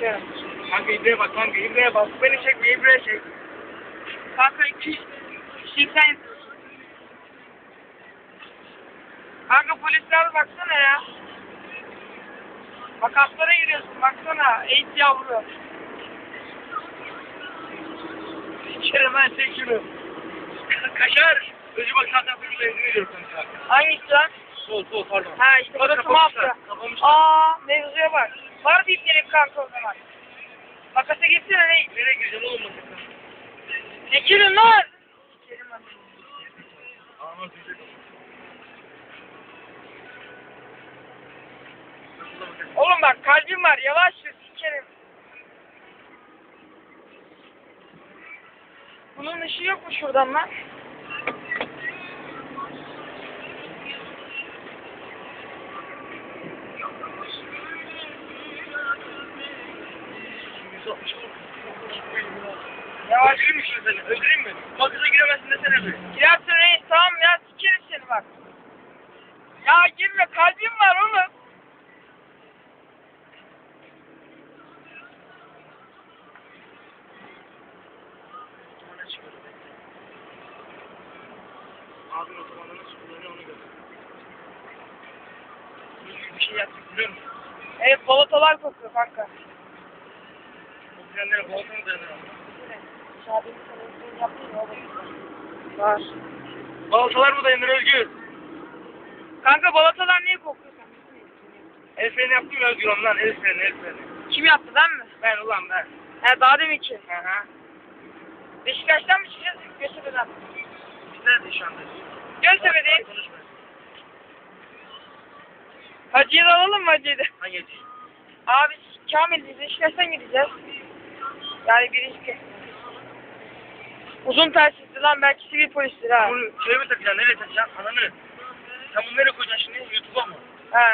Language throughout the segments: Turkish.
Çekiyorum. Kanka İbrahim'e bak kanka İbrahim'e bak. Beni çekme İbrahim'e çek. Kanka 280 yapıyorsun. Kanka polisler baksana ya. Bak atlara giriyorsun baksana. Eğit yavru. Sikerim ben çek şunu. Kaşar. Özü bak zaten bir benzin ediyor kanka. Hangisi lan? Sol sol pardon. Ha işte kapamışlar, mafya. Aa mevzuya bak. Var bir iplerim kanka o zaman. Makasa girsene ne? Nereye gireceğim oğlum bakın. Çekilin lan. Oğlum bak kalbim var yavaş sür sikerim. Bunun ışığı yok mu şuradan lan? Yavaş öldüreyim mi şimdi seni? Öldüreyim mi? Makasa giremezsin desene bir. Girersin reis tamam ya sikerim seni bak. Ya girme kalbim var oğlum. Abin otomanda nasıl kullanıyor onu gör. Düzgün bir şey yaptık biliyor musun? Evet balatalar kokuyor kanka. O frenlere baltana dayanıyor. Şabi'nin televizyonu yaptın ya oğlum. Var. Baltalar mı dayanır Özgür? Kanka balatalar niye kokuyor sen? El freni yaptım ya Özgür ondan. El freni, el freni. Kim yaptı ben mi? Ben ulan ben. He daha demin ki. Hı hı. Beşiktaş'tan mı çıkacağız? Göztepe'den. Biz neredeyiz şu anda? Göztepe'deyiz. Hacı'yı da alalım mı Hacı'yı da? Hangi yetiyi? Abi Kamil Beşiktaş'tan gideceğiz. Yani birinci. Uzun telsizli lan belki sivil polistir ha. Bunu şeye mi takacaksın? Nereye takacaksın? Ananı. Sen bunu nereye koyacaksın şimdi? YouTube'a mı? He.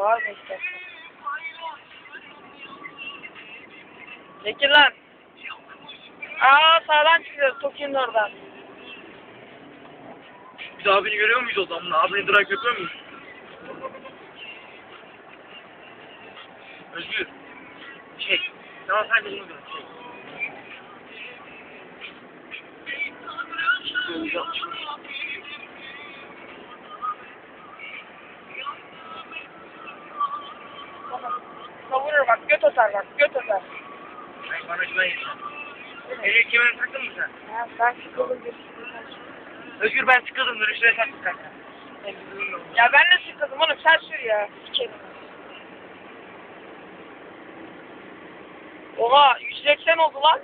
Var mı işte? Çekil lan. Aa sağdan çıkıyoruz Tokyo'nun oradan. Biz abini görüyor muyuz o zaman? Abini drag yapıyor muyuz? Özgür. Çek. Tamam bak göt atar bak göt atar. Güven yeter. Ehliyet kemerini taktın mı sen? Ben sıkıldım Özgür ben sıkıldım. Dönüşüne sen sıkar. Ya ben de sıkıldım oğlum sen sür ya. Sikerim. Oha 180 oldu lan.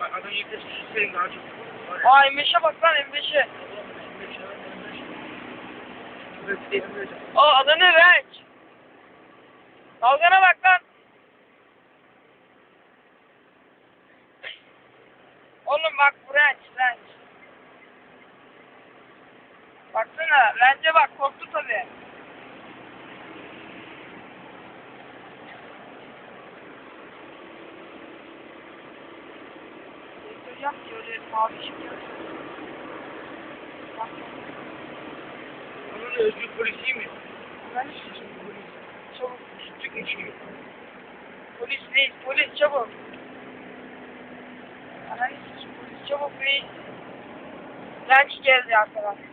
Bak adam yüklesin. Senin daha çok. Var ya. Aa M5'e bak lan M5'e. Aa adı ne Renç? Dalgana bak lan. Oğlum bak bu Renç Renç. Baksana Renç'e bak korktu tabii. Yap ki öyle mavi. Bak. Onun Özgür polisi mi? Ben polis. Çabuk. Çık içi. Polis reis polis çabuk. Sikeyim polis çabuk reis. Renç geldi arkadan.